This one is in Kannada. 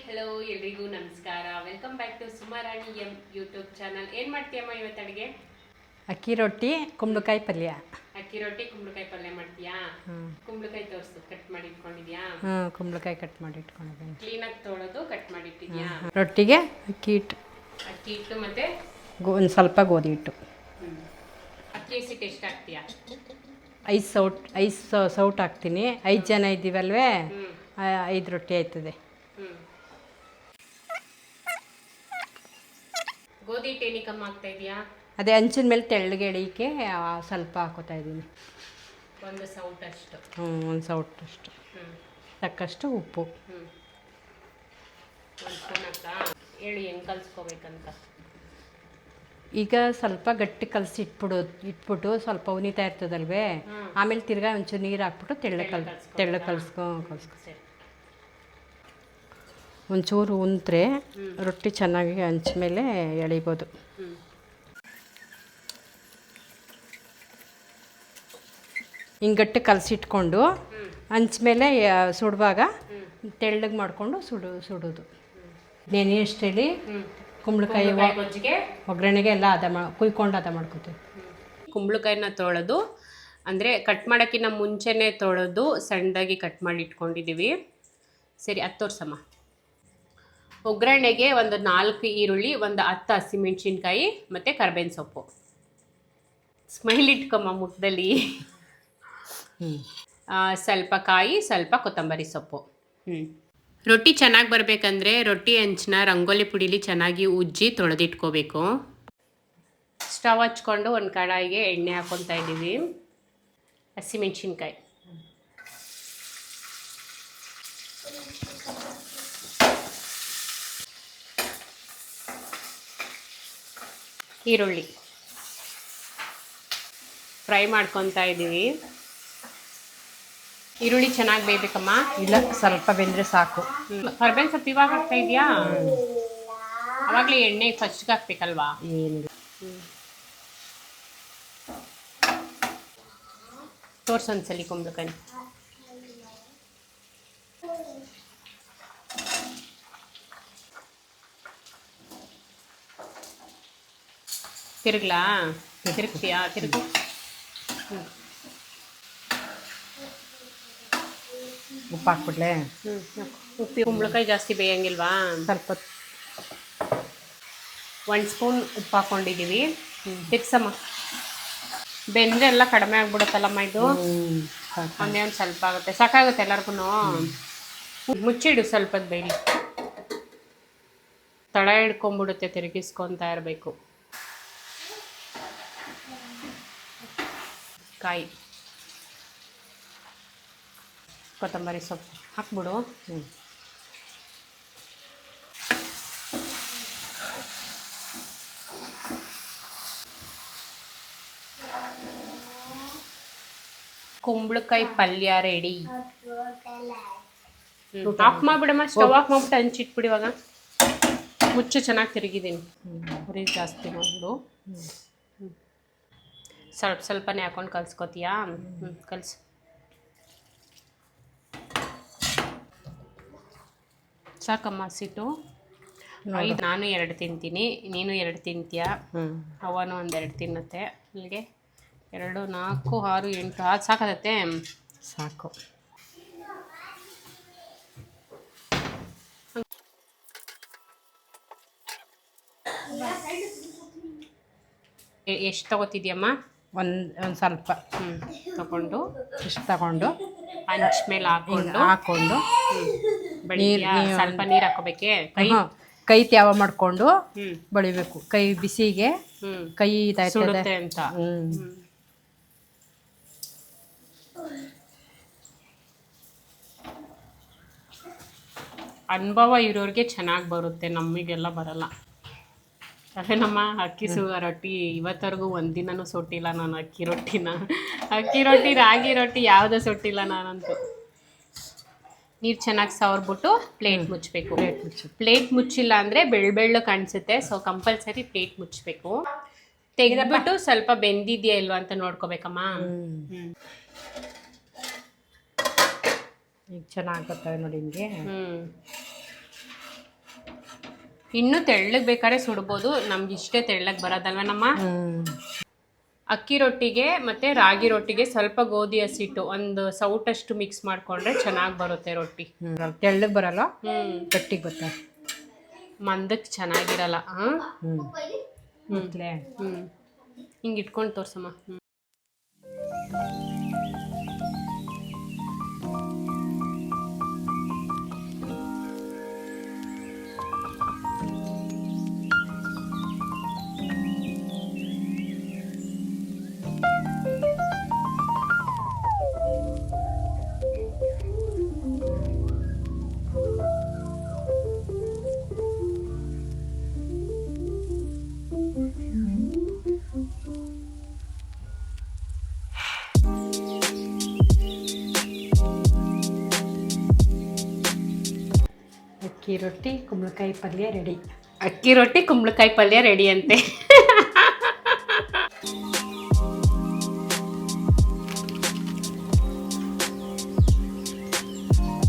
ಹಲೋ ಎಲ್ರಿಗೂ ನಮಸ್ಕಾರ. Welcome back to Sumarani M YouTube channel ಏನು ಮಾಡ್ತೀಯಮ್ಮ ಇವತ್ತು ಅಡುಗೆ? ಅಕ್ಕಿ ರೊಟ್ಟಿ ಕುಂಬಳಕಾಯಿ ಪಲ್ಯ. ಅಕ್ಕಿ ರೊಟ್ಟಿ ಕುಂಬಳಕಾಯಿ ಪಲ್ಯ ಮಾಡ್ತೀಯಾ? ಕುಂಬಳಕಾಯಿ ತೋರಿಸು ಕಟ್ ಮಾಡಿ ಇಟ್ಕೊಂಡಿದ್ಯಾ? ಹ್ಞೂ ಕುಂಬಳಕಾಯಿ ಕಟ್ ಮಾಡಿ ಇಟ್ಕೊಂಡಿದ್ದೀನಿ. ಕ್ಲೀನಾಗಿ ತೊಳೆದು ಕಟ್ ಮಾಡಿ ಇಟ್ಟಿದ್ಯಾ? ರೊಟ್ಟಿಗೆ ಅಕ್ಕಿ ಹಿಟ್ಟು. ಅಕ್ಕಿ ಹಿಟ್ಟು ಮತ್ತೆ? ಗೋ ಒಂದು ಸ್ವಲ್ಪ ಗೋಧಿ ಹಿಟ್ಟು. ಅಕ್ಕಿ ಹಸಿಟ್ಟು ಎಷ್ಟು ಹಾಕ್ತೀಯಾ? ಐದು ಸೌಟ್ ಐದು ಸೌಟ್ ಹಾಕ್ತೀನಿ. ಐದು ಜನ ಇದ್ದೀವಲ್ವೇ? ಐದು ರೊಟ್ಟಿ ಆಯ್ತದೆ. ಆಗ್ತಾ ಇದೆಯಾ ಅದೇ ಹಂಚಿನ ಮೇಲೆ ತೆಳ್ಳಗೆ ಎಳೀಕೆ ಸ್ವಲ್ಪ ಹಾಕೋತಾ ಇದ್ದೀನಿ. ಒಂದು ಸೌಟ್ ಅಷ್ಟು. ಹ್ಞೂ ಒಂದು ಸೌಟ್ ಅಷ್ಟು. ತಕ್ಕಷ್ಟು ಉಪ್ಪು. ಹೇಳಿ ಹೆಂಗೆ ಕಲ್ಸ್ಕೋಬೇಕಂತ? ಈಗ ಸ್ವಲ್ಪ ಗಟ್ಟಿ ಕಲಸಿ ಇಟ್ಬಿಡು ಇಟ್ಬಿಟ್ಟು ಸ್ವಲ್ಪ ಉನಿತಾ ಇರ್ತದಲ್ವೇ? ಆಮೇಲೆ ತಿರ್ಗಾ ಒಂಚೂರು ನೀರು ಹಾಕ್ಬಿಟ್ಟು ತೆಳ್ಳ ಕಲ್? ತೆಳ್ಳ ಕಲ್ಸ್ಕೊ ಕಲ್ಸ್ಕೊ. ಸರಿ. ಒಂಚೂರು ಉಂತ್ರೆ ರೊಟ್ಟಿ ಚೆನ್ನಾಗಿ ಹಂಚ ಮೇಲೆ ಎಳಿಬೋದು. ಹಿಂಗಟ್ಟು ಹಿಂಗೆ ಗಟ್ಟಿ ಕಲಸಿಟ್ಕೊಂಡು ಹಂಚ ಮೇಲೆ ಸುಡುವಾಗ ತೆಳ್ಳಗೆ ಮಾಡಿಕೊಂಡು ಸುಡು ಸುಡೋದು. ನೆನೆ ಅಷ್ಟು ಹೇಳಿ ಕುಂಬಳಕಾಯಿ ಒಗ್ಗರಣೆಗೆ ಎಲ್ಲ ಅದ ಮಾ ಕುಯ್ಕೊಂಡು ಅದ ಮಾಡ್ಕೊತೀವಿ. ಕುಂಬಳಕಾಯಿನ ತೊಳೆದು ಅಂದರೆ ಕಟ್ ಮಾಡೋಕ್ಕಿಂತ ಮುಂಚೆನೇ ತೊಳೆದು ಸಣ್ಣದಾಗಿ ಕಟ್ ಮಾಡಿ ಇಟ್ಕೊಂಡಿದ್ದೀವಿ. ಸರಿ ಹತ್ತು ತೋರ್ಸಮ್ಮ. ಒಗ್ಗರಣೆಗೆ ಒಂದು ನಾಲ್ಕು ಈರುಳ್ಳಿ, ಒಂದು ಹತ್ತು ಹಸಿಮೆಣ್ಸಿನ್ಕಾಯಿ ಮತ್ತು ಕರ್ಬೇವಿನ ಸೊಪ್ಪು. ಸ್ಮೈಲ್ ಇಟ್ಕೊಮ್ಮ ಮುಖದಲ್ಲಿ. ಸ್ವಲ್ಪ ಕಾಯಿ, ಸ್ವಲ್ಪ ಕೊತ್ತಂಬರಿ ಸೊಪ್ಪು. ಹ್ಞೂ ರೊಟ್ಟಿ ಚೆನ್ನಾಗಿ ಬರಬೇಕಂದ್ರೆ ರೊಟ್ಟಿ ಹಂಚನ ರಂಗೋಲಿ ಪುಡಿಲಿ ಚೆನ್ನಾಗಿ ಉಜ್ಜಿ ತೊಳೆದಿಟ್ಕೋಬೇಕು. ಸ್ಟವ್ ಹಚ್ಕೊಂಡು ಒಂದು ಕಡಾಯಿಗೆ ಎಣ್ಣೆ ಹಾಕ್ಕೊತಾ ಇದ್ದೀವಿ. ಹಸಿಮೆಣ್ಸಿನ್ಕಾಯಿ. ಈರುಳ್ಳಿ. ಫ್ರೈ ಮಾಡ್ಕೊತಾ ಇದ್ದೀವಿ ಈರುಳ್ಳಿ ಚೆನ್ನಾಗಿ ಬೇಯ್ಬೇಕಮ್ಮ? ಇಲ್ಲ ಸ್ವಲ್ಪ ಬೆಂದರೆ ಸಾಕು. ಕರ್ಬೇವಿನ ಸೊಪ್ಪು ಇವಾಗ ಹಾಕ್ತಾ ಇದೆಯಾ? ಅವಾಗಲೇ ಎಣ್ಣೆ ಫಸ್ಟ್ಗೆ ಹಾಕ್ಬೇಕಲ್ವಾ? ಏನಿಲ್ಲ ತೋರ್ಸೊಂದ್ಸಲಿ ಕುಂಬಳಕಾಯಿ. ತಿರುಗ್ಲಾ? ತಿರುಗ್ತೀಯಾ ತಿರುಗು. ಉಪ್ಪು ಹಾಕ್ಬಿಡ್ಲೆ? ಹ್ಞೂ ಉಪ್ಪಿ ಕುಂಬಳಕಾಯಿ ಜಾಸ್ತಿ ಬೇಯಂಗಿಲ್ವಾ? ಸ್ವಲ್ಪ. ಒಂದು ಸ್ಪೂನ್ ಉಪ್ಪು ಹಾಕ್ಕೊಂಡಿದ್ದೀವಿ ತಿರ್ಸಮ್ಮ ಬೆಂದ್ರೆ ಎಲ್ಲ ಕಡಿಮೆ ಆಗ್ಬಿಡುತ್ತಲ್ಲಮ್ಮ ಇದು. ಒಂದೇ ಒಂದು ಸ್ವಲ್ಪ ಆಗುತ್ತೆ. ಸಾಕಾಗುತ್ತೆ ಎಲ್ಲರಿಗೂ ಮುಚ್ಚಿಡು ಸ್ವಲ್ಪ ಬೇಯಲಿ. ತಳ ಹಿಡ್ಕೊಂಬಿಡುತ್ತೆ ತಿರುಗಿಸ್ಕೊತಾ ಇರಬೇಕು. ಕಾಯಿ. ಕೊತ್ತಂಬರಿ ಸೊಪ್ಪು ಹಾಕ್ಬಿಡು. ಹ್ಮ್. ಕುಂಬಳಕಾಯಿ ಪಲ್ಯ ರೆಡಿ ಆಫ್ ಮಾಡ್ಬಿಡಮ್ಮ ಸ್ಟವ್ ಆಫ್ ಮಾಡ್ಬಿಟ್ಟು ಹಂಚಿಟ್ಬಿಡಿ ಇವಾಗ. ಮುಚ್ಚು ಚೆನ್ನಾಗಿ ತಿರುಗಿದ್ದೀನಿ. ಉರಿ ಜಾಸ್ತಿ ಮಾಡ್ಬಿಡು. ಸ್ವಲ್ಪ ಸ್ವಲ್ಪನೇ ಹಾಕೊಂಡು ಕಲ್ಸ್ಕೊತೀಯಾ? ಹ್ಞೂ ಕಲ್ಸು. ಸಾಕಮ್ಮ ಸಿಟ್ಟು. ಐದು ನಾನು ಎರಡು ತಿಂತೀನಿ ನೀನು ಎರಡು ತಿಂತೀಯ? ಅವನು ಒಂದೆರಡು ತಿನ್ನುತ್ತೆ. ಅಲ್ಲಿಗೆ ಎರಡು ನಾಲ್ಕು ಆರು ಎಂಟು ಆರು ಸಾಕಾಗತ್ತೆ? ಸಾಕು. ಎಷ್ಟು ತಗೋತಿದ್ಯಮ್ಮ? ಒಂದು ಒಂದು ಸ್ವಲ್ಪ. ತಗೊಂಡು. ಇಷ್ಟು ತಗೊಂಡು. ಹಂಚ್ ಮೇಲೆ ಹಾಕೊಂಡು. ಹಾಕೊಂಡು. ನೀರು- ಸ್ವಲ್ಪ ನೀರು ಹಾಕೋಬೇಕೆ? ಕೈ? ಕೈ ತ್ಯಾವ ಮಾಡಿಕೊಂಡು ಬಳಿಬೇಕು. ಕೈ ಬಿಸಿಗೆ ಕೈ ತಾಯ್ತದೆ ಅಂತ. ಅನುಭವ ಇರೋರಿಗೆ ಚೆನ್ನಾಗಿ ಬರುತ್ತೆ ನಮಗೆಲ್ಲ ಬರಲ್ಲ. ಅದೇ ನಮ್ಮ ಅಕ್ಕಿ ಸು ರೊಟ್ಟಿ ಇವತ್ತವರೆಗೂ ಒಂದಿನನೂ ಸುಟ್ಟಿಲ್ಲ ನಾನು ಅಕ್ಕಿ ರೊಟ್ಟಿನ. ಅಕ್ಕಿ ರೊಟ್ಟಿ ರಾಗಿ ರೊಟ್ಟಿ ಯಾವುದೂ ಸುಟ್ಟಿಲ್ಲ ನಾನಂತೂ. ನೀರು ಚೆನ್ನಾಗಿ ಸವರ್ಬಿಟ್ಟು ಪ್ಲೇಟ್ ಮುಚ್ಚಬೇಕು ಪ್ಲೇಟ್ ಮುಚ್ಚು. ಪ್ಲೇಟ್ ಮುಚ್ಚಿಲ್ಲ ಅಂದರೆ ಬೆಳ್ಳ ಬೆಳ್ಳು ಕಾಣಿಸುತ್ತೆ. ಸೊ ಕಂಪಲ್ಸರಿ ಪ್ಲೇಟ್ ಮುಚ್ಚಬೇಕು ತೆಗೆದ್ಬಿಟ್ಟು ಸ್ವಲ್ಪ ಬೆಂದಿದೆಯಾ ಇಲ್ವಾ ಅಂತ ನೋಡ್ಕೋಬೇಕಮ್ಮ. ಈಗ ಚೆನ್ನಾಗಿ ಬರ್ತವೆ ನೋಡಿ ನಿಮಗೆ. ಹ್ಞೂ ಇನ್ನು ತೆಳ್ಳಗೆ ಬೇಕಾದ್ರೆ ಸುಡ್ಬೋದು. ನಮ್ಗೆ ಇಷ್ಟೇ ತೆಳ್ಳಗೆ ಬರೋದಲ್ವೇನಮ್ಮ ಅಕ್ಕಿ ರೊಟ್ಟಿಗೆ ಮತ್ತೆ ರಾಗಿ ರೊಟ್ಟಿಗೆ ಸ್ವಲ್ಪ ಗೋಧಿ ಹಸಿಟ್ಟು ಒಂದು ಸೌಟಷ್ಟು ಮಿಕ್ಸ್ ಮಾಡ್ಕೊಂಡ್ರೆ ಚೆನ್ನಾಗಿ ಬರುತ್ತೆ ರೊಟ್ಟಿ. ತೆಳ್ಳಗೆ ಬರಲ್ಲ ಹ್ಮ್. ಗಟ್ಟಿಗೆ ಬರ್ತಾರೆ ಮಂದಕ್ಕೆ ಚೆನ್ನಾಗಿರಲ್ಲ ಹಾಂ? ಮೊದಲೇ ಹ್ಮ್. ಹಿಂಗೆ ಇಟ್ಕೊಂಡು ತೋರ್ಸಮ್ಮ. ಹ್ಮ್. ಅಕ್ಕಿ ರೊಟ್ಟಿ ಕುಂಬಳಕಾಯಿ ಪಲ್ಯ ರೆಡಿ. ಅಕ್ಕಿ ರೊಟ್ಟಿ ಕುಂಬಳಕಾಯಿ ಪಲ್ಯ ರೆಡಿ ಅಂತೆ.